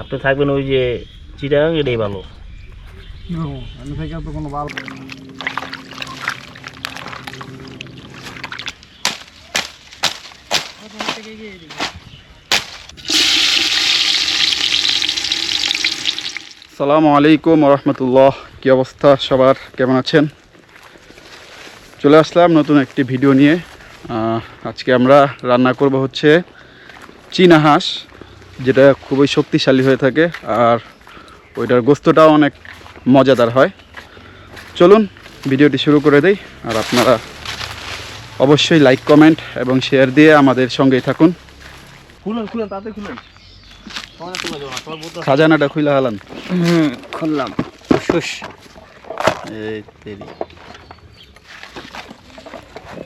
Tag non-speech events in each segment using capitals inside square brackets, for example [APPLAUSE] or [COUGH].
আপনি থাকবেন ওই যে চিটাগাং এটাই ভালো। আমি থেকে তো কোনো ভালো সালামু আলাইকুম রহমতুল্লাহ। কি অবস্থা সবার? কেমন আছেন? চলে আসলাম নতুন একটি ভিডিও নিয়ে। আজকে আমরা রান্না করব হচ্ছে চীনা হাঁস যেটা খুবই শক্তিশালী হয়ে থাকে আর ওইটার গোস্তটাও অনেক মজাদার হয়। চলুন ভিডিওটি শুরু করে দেই আর আপনারা অবশ্যই লাইক কমেন্ট এবং শেয়ার দিয়ে আমাদের সঙ্গেই থাকুন। খুলেন খুলেন তাতে খুলেন। খাজানাটা খুলে হালান। খুললাম। এই তেরি।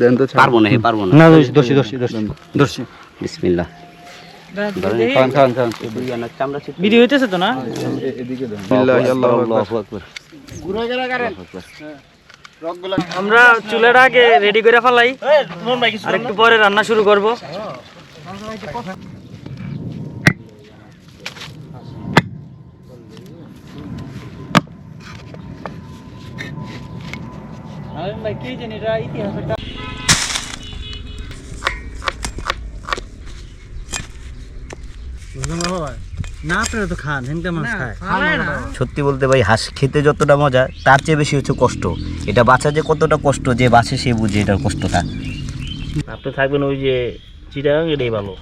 দেন তো পারব না পারব না। না বিসমিল্লাহ। ভিডিও হইতেছে তো না? আমরা চুলাটা আগে রেডি করে ফেলাই। আর একটু পরে রান্না শুরু করব। না আপনারা তো খান হেনতে মাছ খায়। সত্যি বলতে ভাই হাঁস খেতে যতটা মজা তার চেয়ে বেশি হচ্ছে কষ্ট। এটা বাঁচা যে কতটা কষ্ট যে বাঁচে সে বুঝে এটার কষ্টটা। আপনি থাকবেন ওই যে চিটাগাং এটাই ভালো।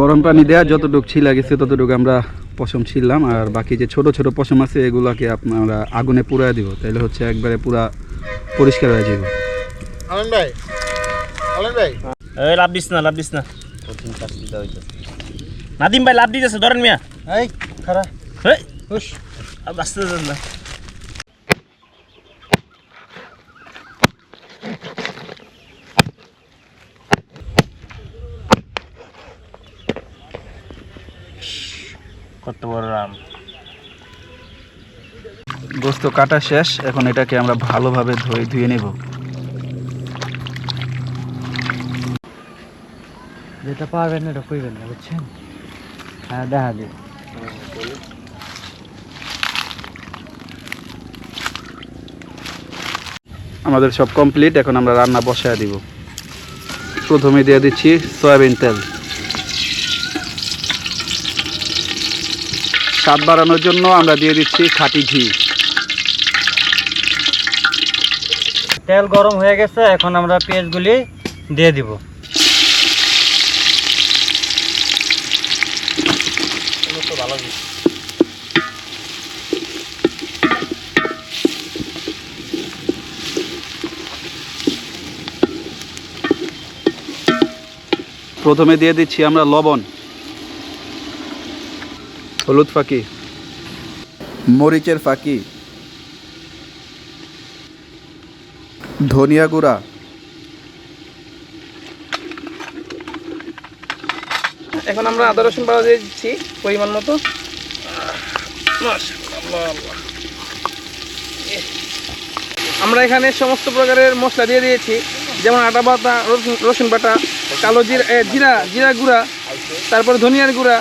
গরম পানি দেওয়া যতটুকু ছিলা গেছে ততটুকু আমরা পশম ছিললাম আর বাকি যে ছোট ছোট পশম আছে এগুলাকে আপনারা আগুনে পুড়ায় দিব। তাহলে হচ্ছে একবারে পুরা পরিষ্কার হয়ে যাবে এই লাভ দিস না লাভ দিস না। নাদিম ভাই লাভ দিতেছে ধরেন মিয়া। এই খারা হেই। হুশ। আর বাঁচতে না। কত বড় রাম। গোস্ত কাটা শেষ। এখন এটাকে আমরা ভালোভাবে ধুয়ে ধুয়ে নেব। যেটা পারবেন না এটা কইবেন না বুঝছেন? হ্যাঁ দেখা যাবে আমাদের সব কমপ্লিট এখন আমরা রান্না বসায় দিব। প্রথমে দিয়ে দিচ্ছি সয়াবিন তেল। স্বাদ বাড়ানোর জন্য আমরা দিয়ে দিচ্ছি খাটি ঘি। তেল গরম হয়ে গেছে এখন আমরা পেঁয়াজগুলি দিয়ে দিব। প্রথমে দিয়ে দিচ্ছি আমরা লবণ। হলুদ ফাঁকি। মরিচের ফাঁকি। ধনিয়া গুঁড়া। এখন আমরা আদা রসুন বাটা দিয়ে দিচ্ছি পরিমাণ মতো। আমরা এখানে সমস্ত প্রকারের মশলা দিয়ে দিয়েছি, যেমন আটা বাটা, রসুন বাটা, কালো জিরা জিরা জিরা গুঁড়া, তারপরে ধনিয়ার গুঁড়া,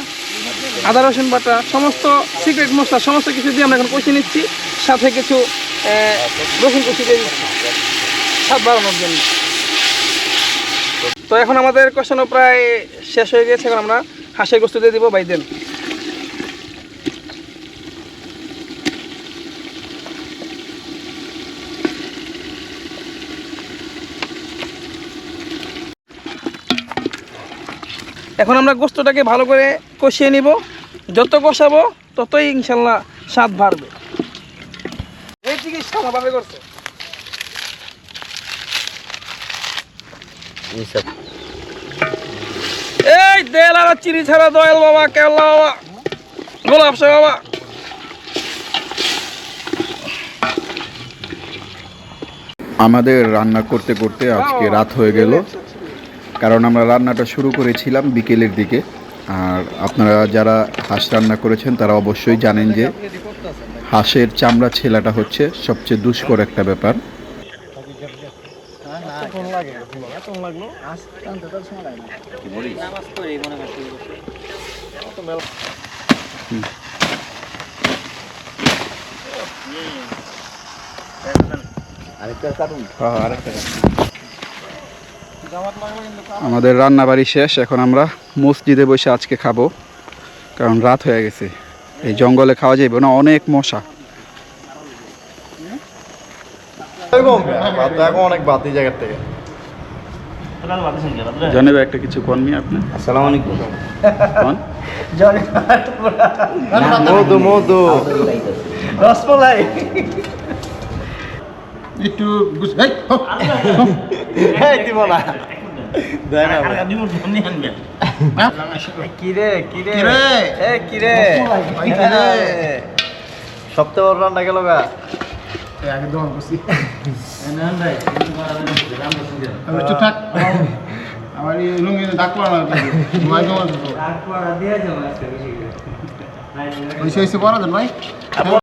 আদা রসুন বাটা, সমস্ত সিক্রেট মশলা, সমস্ত কিছু দিয়ে আমরা এখন কষিয়ে নিচ্ছি, সাথে কিছু রসুন কুচি দিয়ে দিচ্ছি। স্বাদ বাড়ানোর জন্য। তো এখন আমাদের কষানো প্রায় শেষ হয়ে গেছে এখন আমরা হাঁসের গোস্ত দিয়ে দিব বাইদেন এখন আমরা গোস্তটাকে ভালো করে কষিয়ে নিব। যত কষাবো, ততই ইনশাল্লাহ স্বাদ বাড়বে। এই চিকিৎসা করছে এই তেল আর চিনি ছাড়া দয়াল বাবা, কেল্লা বাবা, গোলাপ শাহ বাবা। আমাদের রান্না করতে করতে আজকে রাত হয়ে গেল। কারণ আমরা রান্নাটা শুরু করেছিলাম বিকেলের দিকে। আর আপনারা যারা হাঁস রান্না করেছেন, তারা অবশ্যই জানেন যে হাঁসের চামড়া ছেলাটা হচ্ছে সবচেয়ে দুষ্কর একটা ব্যাপার। আমাদের রান্না বাড়ি শেষ এখন আমরা মসজিদে বসে আজকে খাব কারণ রাত হয়ে গেছে। এই জঙ্গলে খাওয়া যাবে না অনেক মশা। অনেক বাতি জায়গার থেকে। জানেবে একটা কিছু আপনি? আসসালামু আলাইকুম। কন? মধু মধু। রসমলাই। এই, দিব না? সপ্তাহ বড় রান্না গেল গা আগে দোকান করছি। [LAUGHS] আমার এই লুঙ্গি পড়া না। ভাই দোকান পড়া দেন ভাই।